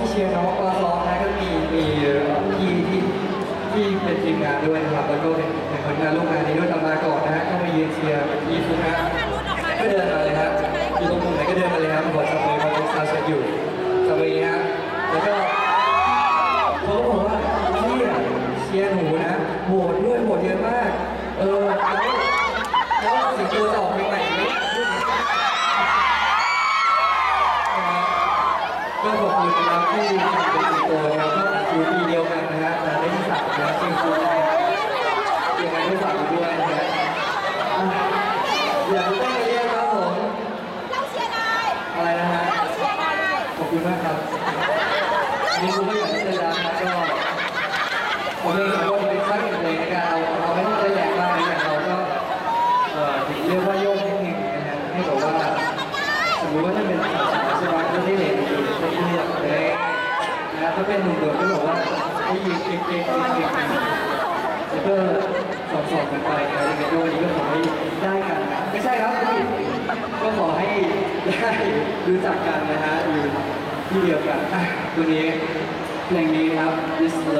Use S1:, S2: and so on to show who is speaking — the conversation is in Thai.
S1: ที่เชียร์น้องปลาซองนะก็มีมีพี่ที่ที่เป็นทีมงานด้วยนะครับแล้วก็เป็นเป็นคนงานร่วมงานนี้ด้วยตามมาก่อนนะฮะก็มายืนเชียร์พี่ฟุกนะก็เดินมาเลยครับอยู่ตรงมุมไหนก็เดินมาเลยครับหัวจับมือมาเป็นซาเชอยู่จับมือนี้ฮะแล้วก็เขาบอกว่าพี่อะเชียร์หนูนะโหดด้วยโหดเยอะมาก เออแล้วแล้วสิ่งตัวจะอ ก็ขอบคุณนะครับที่เป็นตนะครับก็อยู่ปีเดียวกันนะฮะแต่ได้ที่สามนะจริงคุณยังไงก็ฝากอยู่ด้วยนะฮะอะอยากรู้ได้เรียกครับผม
S2: เราเชียร์นาย
S1: อะไรนะฮะ
S2: เราเชียร์นาย
S1: ขอบคุณมากครับนี่คุณก็อยากที่จะรักนะก็ผมเองก็เป็นสักหนึ่งเลยในการเอาเอาไม่ต้ได้แรงมากนะเราก็เอ่อเรียกว่าโยกนิดนึงนะฮะให้แบบว่าสมมติว่าถ้าเป็น ใช่ไหมคนที่เห็นอยู่ในที่เรียบเลยนะถ้าเป็นหนุ่มเดือดก็บอกว่าให้ยืนเก่งๆเก่งๆแล้วก็สอบสอบกันไปนะในโยนี้ก็ขอให้ได้กัน ไม่ใช่ครับ ก็ขอให้ได้รู้จักกันนะฮะอยู่ที่เดียวกันตัวนี้เพลงนี้ครับ This Love